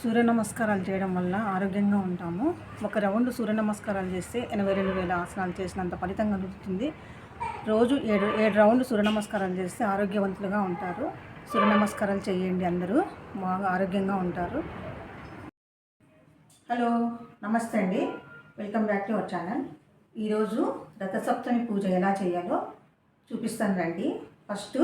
సూర్య నమస్కారాలు చేయడం వల్ల ఆరోగ్యంగా ఉంటాము. ఒక రౌండ్ సూర్య నమస్కారాలు చేస్తే ఎనభై రెండు వేల ఆసనాలు చేసినంత ఫలితం కలుగుతుంది. రోజు ఏడు ఏడు రౌండ్ సూర్య నమస్కారాలు చేస్తే ఆరోగ్యవంతులుగా ఉంటారు. సూర్య నమస్కారాలు చేయండి అందరూ. బాగా ఆరోగ్యంగా ఉంటారు. హలో నమస్తే అండి. Welcome back to our channel. ఈరోజు రథసప్తమి పూజ ఎలా చేయాలో చూపిస్తాను రండి. ఫస్ట్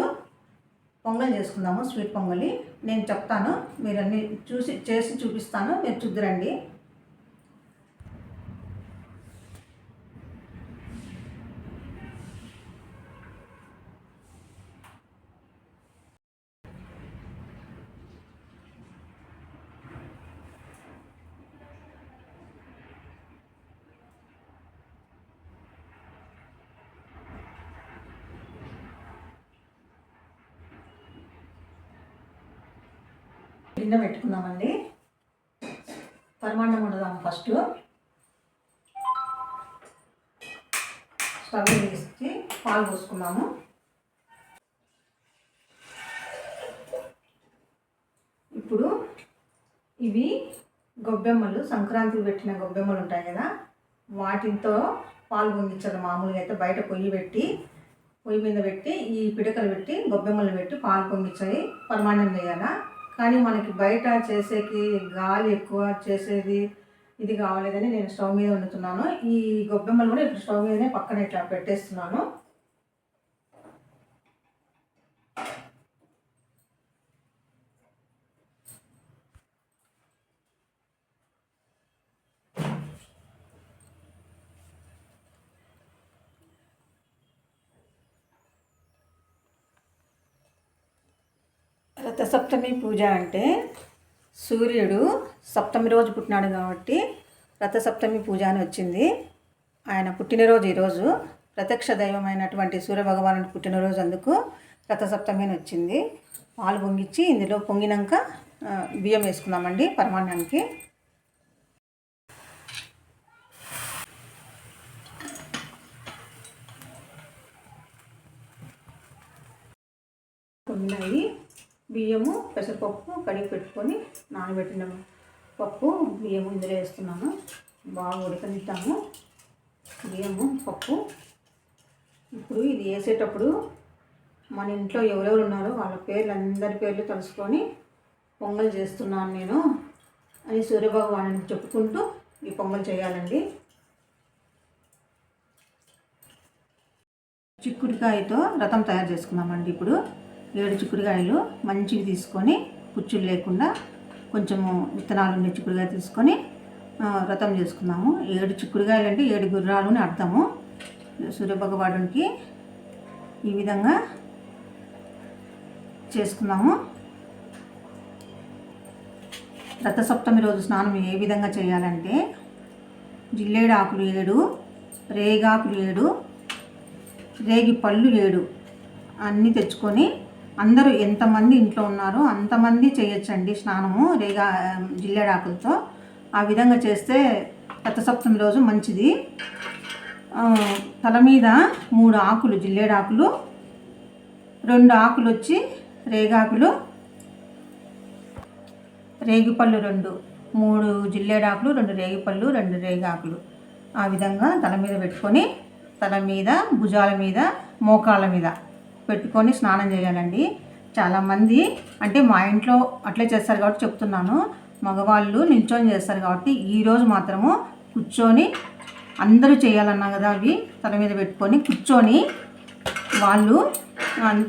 పొంగల్ చేసుకుందాము స్వీట్ పొంగలి. నేను చెప్తాను మీరు అన్ని చూసి చేసి చూపిస్తాను మీరు చూద్దరండి. గిన్నె పెట్టుకుందామండి పరమాన్నం వండుదాం ఫస్ట్. స్టవ్ వేసి పాలు పోసుకున్నాము. ఇప్పుడు ఇవి గొబ్బెమ్మలు సంక్రాంతికి పెట్టిన గొబ్బెమ్మలు ఉంటాయి కదా వాటితో పాలు పొంగించాలి. మామూలుగా అయితే బయట పొయ్యి పెట్టి పొయ్యి మీద పెట్టి ఈ పిడకలు పెట్టి గొబ్బెమ్మలు పెట్టి పాలు పొంగించాలి. పరమాన్నం చేయాలా? కానీ మనకి బయట చేసేకి గాలి ఎక్కువ చేసేది ఇది కావాలేదని నేను స్టవ్ మీద వండుతున్నాను. ఈ గొబ్బెమ్మలు కూడా ఇప్పుడు స్టవ్ మీదనే పక్కన ఇట్లా పెట్టేస్తున్నాను. రథసప్తమి పూజ అంటే సూర్యుడు సప్తమి రోజు పుట్టినాడు కాబట్టి రథసప్తమి పూజ అని వచ్చింది. ఆయన పుట్టినరోజు ఈరోజు. ప్రత్యక్ష దైవమైనటువంటి సూర్యభగవానుడు పుట్టినరోజు అందుకు రథసప్తమి అని వచ్చింది. పాలు పొంగిచ్చి ఇందులో పొంగినాక బియ్యం వేసుకుందామండి పరమాన్నానికి పొంగినాయి. బియ్యము పెసరపప్పు కడిగి పెట్టుకొని నానబెట్టిన పప్పు బియ్యము ఇందులో వేస్తున్నాను. బాగా ఉడకనిద్దాము. బియ్యము పప్పు. ఇప్పుడు ఇది వేసేటప్పుడు మన ఇంట్లో ఎవరెవరు ఉన్నారో వాళ్ళ పేర్లు అందరి పేర్లు తలుసుకొని పొంగల్ చేస్తున్నాను నేను అని సూర్యభగవాను చెప్పుకుంటూ ఈ పొంగల్ చేయాలండి. చిక్కుడుకాయతో రథం తయారు చేసుకుందామండి ఇప్పుడు. ఏడు చిక్కుడుకాయలు మంచివి తీసుకొని పుచ్చులు లేకుండా కొంచెము విత్తనాలు ఉండే చిక్కుడుకాయ తీసుకొని వ్రతం చేసుకున్నాము. ఏడు చిక్కుడుకాయలు అంటే ఏడు గుర్రాలు అని అర్థము. సూర్యభగవానుడికి ఈ విధంగా చేసుకుందాము రథసప్తమి రోజు స్నానం ఏ విధంగా చేయాలంటే జిల్లేడు ఆకులు ఏడు రేగాకులు ఏడు రేగి పళ్ళు ఏడు అన్నీ తెచ్చుకొని అందరూ ఎంతమంది ఇంట్లో ఉన్నారో అంతమంది చేయొచ్చండి స్నానము రేగా జిల్లేడాకులతో ఆ విధంగా చేస్తే రథసప్తమి రోజు మంచిది. తల మీద మూడు ఆకులు జిల్లేడాకులు రెండు ఆకులు వచ్చి రేగాకులు రేగిపళ్ళు రెండు మూడు జిల్లేడాకులు రెండు రేగిపళ్ళు రెండు రేగాకులు. ఆ విధంగా తల మీద పెట్టుకొని తల మీద భుజాల మీద మోకాళ్ళ మీద పెట్టుకొని స్నానం చేయాలండి. చాలామంది అంటే మా ఇంట్లో అట్లే చేస్తారు కాబట్టి చెప్తున్నాను. మగవాళ్ళు నిల్చొని చేస్తారు కాబట్టి ఈరోజు మాత్రము కూర్చొని అందరూ చేయాలన్నా కదా అవి తల మీద పెట్టుకొని కూర్చొని వాళ్ళు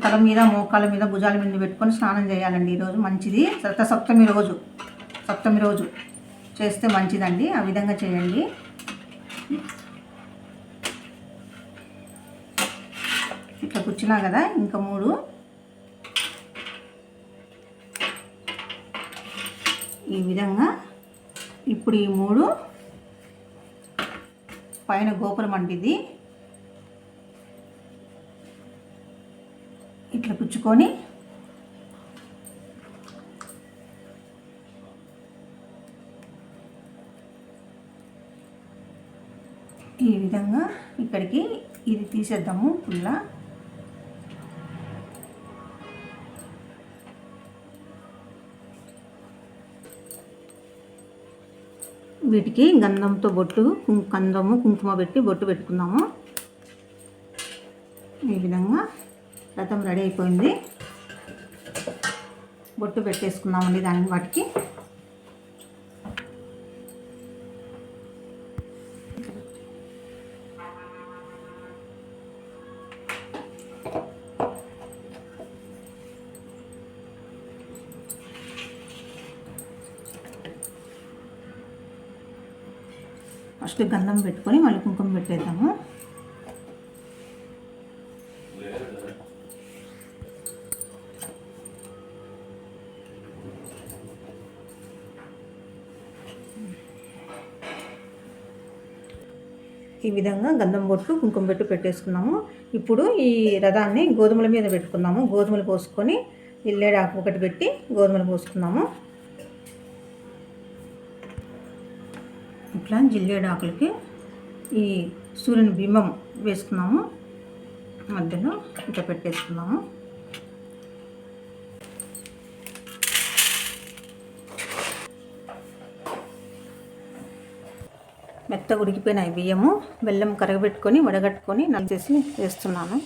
తల మీద మోకాళ్ళ మీద భుజాల మీద పెట్టుకొని స్నానం చేయాలండి ఈరోజు మంచిది. రథ సప్తమి రోజు. సప్తమి రోజు. చేస్తే మంచిదండి. ఆ విధంగా చేయండి. ఇట్లా కదా ఇంకా మూడు. ఈ విధంగా ఇప్పుడు ఈ మూడు. పైన గోపురం అంటిది ఇట్లా పుచ్చుకొని ఈ విధంగా ఇక్కడికి ఇది తీసేద్దాము పుల్ల. వీటికి గంధంతో బొట్టు కుం- గంధము కుంకుమ పెట్టి బొట్టు పెట్టుకుందాము. ఈ విధంగా రథం రెడీ అయిపోయింది. బొట్టు పెట్టేసుకుందామండి దాని వాటికి. ఫస్ట్ గంధం పెట్టుకొని మళ్ళీ కుంకుమ పెట్టేద్దాము. ఈ విధంగా గంధం బొట్టు కుంకుమ పెట్టు పెట్టేసుకున్నాము. ఇప్పుడు ఈ రథాన్ని గోధుమల మీద పెట్టుకుందాము గోధుమలు పోసుకొని ఇల్లేడాకు ఒకటి పెట్టి గోధుమలు పోసుకున్నాము. ఇట్లా జిల్లేడాకులకి ఈ సూర్యుని బింబం వేసుకున్నాము. మధ్యలో ఇట్లా పెట్టేసుకున్నాము. మెత్తగా ఉడికిపోయినాయి బియ్యము బెల్లం కరగబెట్టుకొని వడగట్టుకొని నలిచేసి వేస్తున్నాను.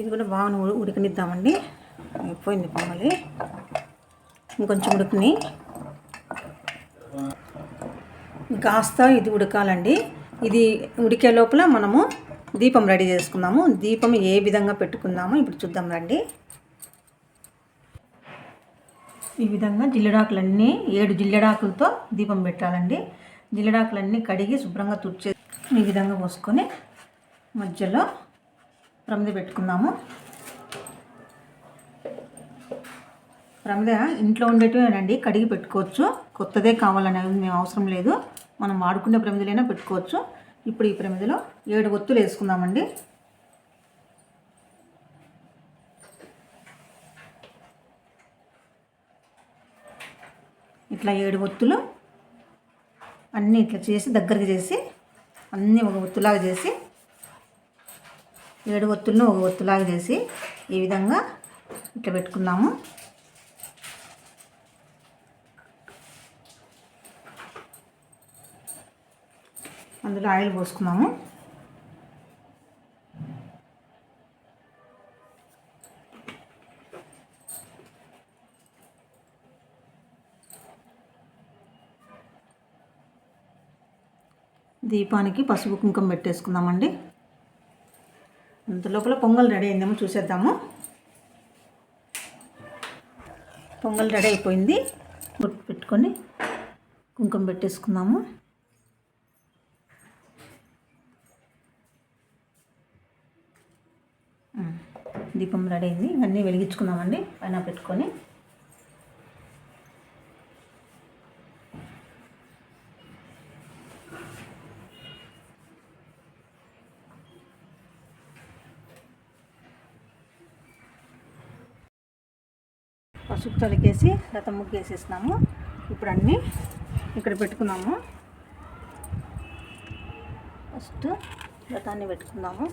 ఇది కూడా బాగా ఉడికనిద్దామండి. అయిపోయింది పొంగలి. ఇంకొంచెం ఉడికిని. కాస్త ఇది ఉడకాలండి. ఇది ఉడికే లోపల మనము దీపం రెడీ చేసుకుందాము. దీపం ఏ విధంగా పెట్టుకుందామో ఇప్పుడు చూద్దాం రండి. ఈ విధంగా జిల్లెడాకులన్నీ ఏడు జిల్లెడాకులతో దీపం పెట్టాలండి. జిల్లెడాకులన్నీ కడిగి శుభ్రంగా తుడిచే ఈ విధంగా పోసుకొని మధ్యలో ప్రమిద పెట్టుకుందాము. ప్రమిద ఇంట్లో ఉండేటివేనండి కడిగి పెట్టుకోవచ్చు. కొత్తదే కావాలనేది మేము అవసరం లేదు. మనం వాడుకునే ప్రమిదలైనా పెట్టుకోవచ్చు. ఇప్పుడు ఈ ప్రమిదలో ఏడు ఒత్తులు వేసుకుందామండి. ఇట్లా ఏడు ఒత్తులు అన్నీ ఇట్లా చేసి దగ్గరికి చేసి అన్నీ ఒక ఒత్తులాగా చేసి ఏడు ఒత్తులను ఒక ఒత్తులాగా చేసి ఈ విధంగా ఇట్లా పెట్టుకుందాము. అందులో ఆయిల్ పోసుకున్నాము. దీపానికి పసుపు కుంకుమ పెట్టేసుకుందామండి. అంత లోపల పొంగల్ రెడీ అయిందేమో చూసేద్దాము. పొంగల్ రెడీ అయిపోయింది. బొట్టు పెట్టుకొని కుంకుమ పెట్టేసుకుందాము. దీపం రెడీ అయింది. ఇవన్నీ వెలిగించుకుందామండి. పైన పెట్టుకొని. పసుపు తొలికేసి రథం ముగ్గు వేసేసినాము ఇప్పుడు అన్నీ ఇక్కడ పెట్టుకున్నాము. ఫస్ట్ రథాన్ని పెట్టుకుందాము.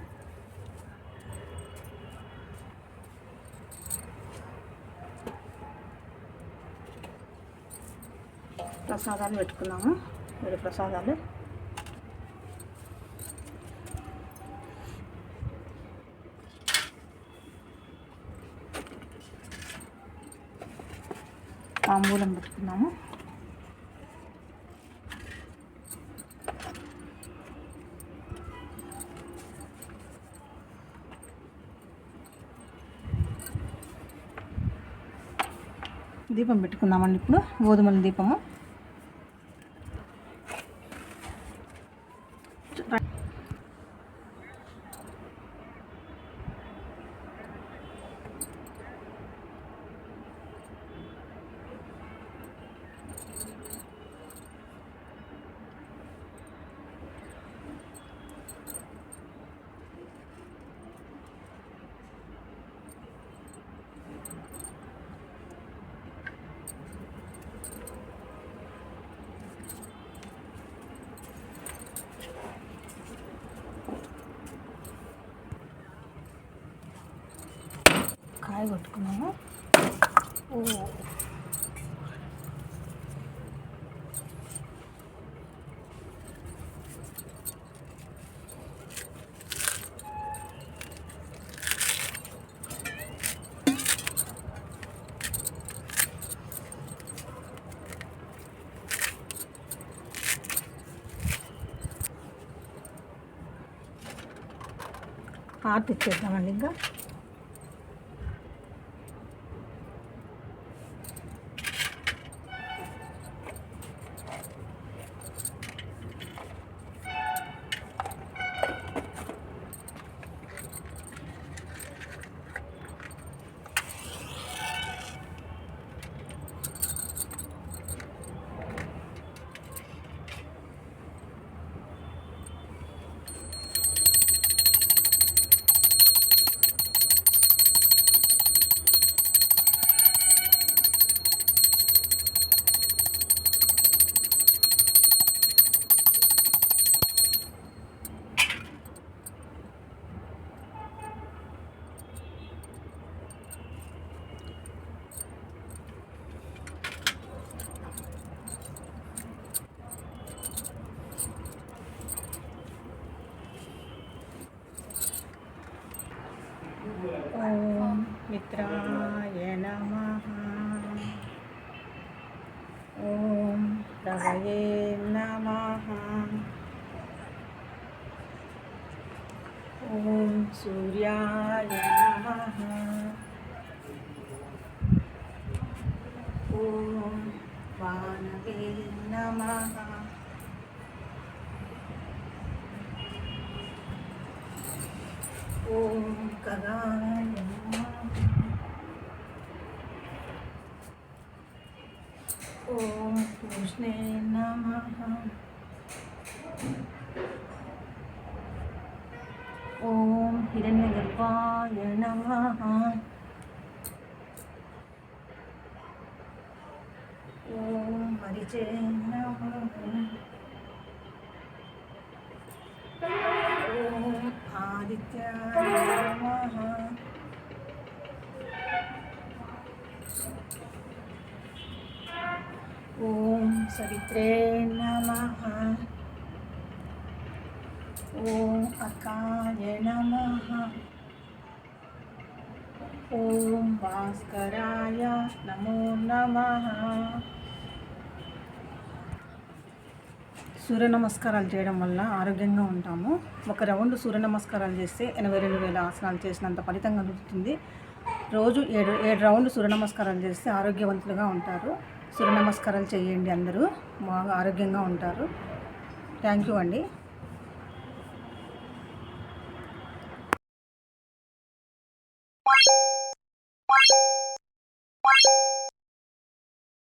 ప్రసాదాలు పెట్టుకున్నాము. ఏడు ప్రసాదాలు. తాంబూలం పెట్టుకున్నాము. దీపం పెట్టుకుందామండి ఇప్పుడు గోధుమల దీపము. కాయ కొట్టుకున్నాము ఓ. ఆర్ట్ ఇచ్చేద్దామండి ఇంకా. ఓం మిత్రాయ నమ ఓం రవయే నమ ఓం సూర్యాయ నమ ఓం వానవే నమ ఓం కగాయ నమః ఓం కృష్ణే నమ ఓం హిరణ్యగర్భాయ నమ ఓం హరిచే నమ ఓం ఆదిత్యాయ నమ ఓం సవిత్రే నమ. ఓం అకాయ నమ ఓం భాస్కరాయ నమో నమ. సూర్య నమస్కారాలు చేయడం వల్ల ఆరోగ్యంగా ఉంటాము. ఒక రౌండ్ సూర్య నమస్కారాలు చేస్తే ఎనభై రెండు వేల ఆసనాలు చేసినంత ఫలితం కలుగుతుంది. రోజు ఏడు ఏడు రౌండ్ సూర్య నమస్కారాలు చేస్తే ఆరోగ్యవంతులుగా ఉంటారు. సూర్య నమస్కారాలు చేయండి అందరూ. బాగా ఆరోగ్యంగా ఉంటారు. థ్యాంక్ యూ అండి.